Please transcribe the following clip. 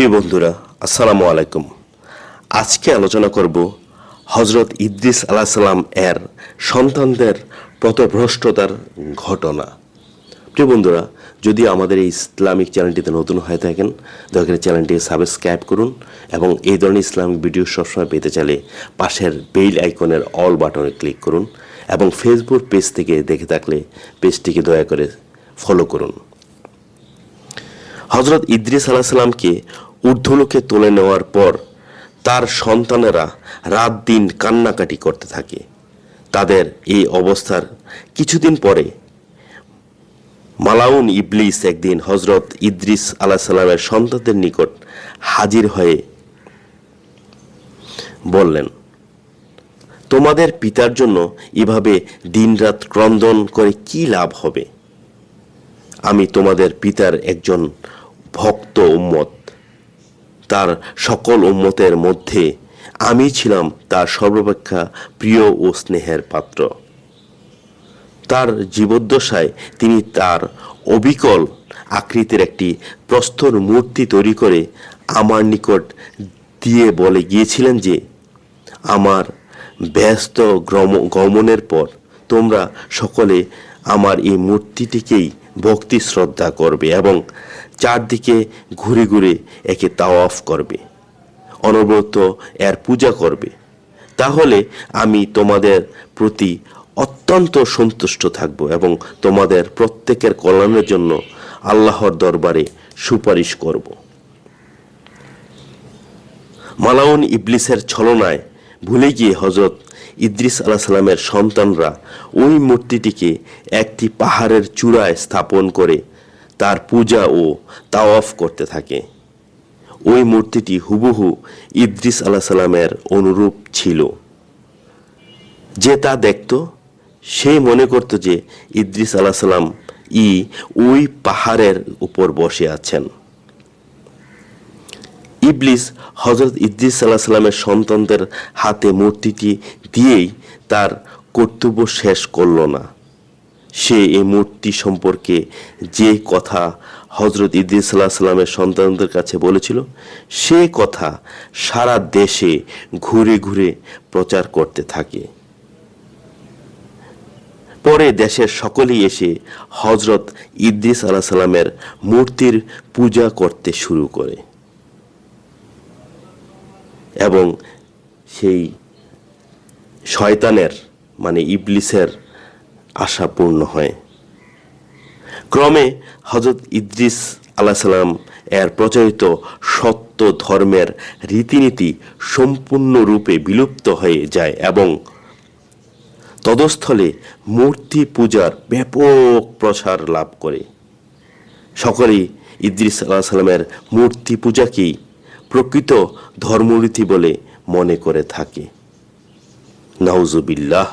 প্রিয় বন্ধুরা, আসসালামু আলাইকুম। আজকে আলোচনা করব হজরত ইদ্রিস আলাহ সাল্লাম এর সন্তানদের পথভ্রষ্টতার ঘটনা। প্রিয় বন্ধুরা, যদি আমাদের এই ইসলামিক চ্যানেলটিতে নতুন হয়ে থাকেন, দয়া করে চ্যানেলটি সাবস্ক্রাইব করুন এবং এই ধরনের ইসলামিক ভিডিও সবসময় পেতে চাইলে পাশের বেল আইকনের অল বাটনে ক্লিক করুন এবং ফেসবুক পেজ থেকে দেখে থাকলে পেজটিকে দয়া করে ফলো করুন। হজরত ইদ্রিস আলাহ সাল্লামকে ঊর্ধ্বলোকে তুলে নেওয়ার পর তার সন্তানেরা রাত দিন কান্নাকাটি করতে থাকে। তাদের এই অবস্থার কিছুদিন পরে মালাউন ইবলিস একদিন হজরত ইদ্রিস আলাহ সাল্লামের সন্তানদের নিকট হাজির হয়ে বললেন, তোমাদের পিতার জন্য এভাবে দিনরাত ক্রন্দন করে কি লাভ হবে? আমি তোমাদের পিতার একজন ভক্ত উম্মত। তার সকল উম্মতের মধ্যে আমি ছিলাম তার সর্বাপেক্ষা প্রিয় ও স্নেহের পাত্র। তার জীবদ্দশায় তিনি তার অবিকল আকৃতির একটি প্রস্তর মূর্তি তৈরি করে আমার নিকট দিয়ে বলে গিয়েছিলেন যে, আমার ব্যস্ত গমনের পর তোমরা সকলে আমার এই মূর্তিটিকেই ভক্তি শ্রদ্ধা করবে এবং চারদিকে ঘুরে ঘুরে একে তাওয়াফ করবে, অনবরত এর পূজা করবে। তাহলে আমি তোমাদের প্রতি অত্যন্ত সন্তুষ্ট থাকব এবং তোমাদের প্রত্যেকের কল্যাণের জন্য আল্লাহর দরবারে সুপারিশ করব। মালাউন ইবলিসের ছলনায় ভুলে গিয়ে হজরত ইদ্রিস আলাহ সাল্লামের সন্তানরা ওই মূর্তিটিকে একটি পাহাড়ের চূড়ায় স্থাপন করে তার পূজা ও তাওয়াফ করতে থাকে। ওই মূর্তিটি হুবহু ইদ্রিস আলাহ সাল্লামের অনুরূপ ছিল। যে তা দেখত, সে মনে করত যে ইদ্রিস আলাহ সাল্লাম ই ওই পাহাড়ের উপর বসে আছেন। ইবলিস হজরত ইদ্রিস সাল্লাহ সাল্লামের সন্তানদের হাতে মূর্তিটি দিয়েই তার কর্তব্য শেষ করল না। সে এই মূর্তি সম্পর্কে যে কথা হজরত ইদ্রিস সাল্লাহ সাল্লামের সন্তানদের কাছে বলেছিল, সে কথা সারা দেশে ঘুরে ঘুরে প্রচার করতে থাকে। পরে দেশের সকলেই এসে হজরত ইদ্রিস আলাহ সাল্লামের মূর্তির পূজা করতে শুরু করে এবং সেই শয়তানের মানে ইবলিসের আশা পূর্ণ হয়। ক্রমে হজরত ইদ্রিস আলাহ সাল্লাম এর প্রচলিত সত্য ধর্মের রীতিনীতি সম্পূর্ণরূপে বিলুপ্ত হয়ে যায় এবং তদস্থলে মূর্তি পূজার ব্যাপক প্রসার লাভ করে। সকলেই ইদ্রিস আলাহ সাল্লামের মূর্তি পূজাকেই প্রকৃত ধর্মরীতি বলে মনে করে থাকে। নাউজুবিল্লাহ।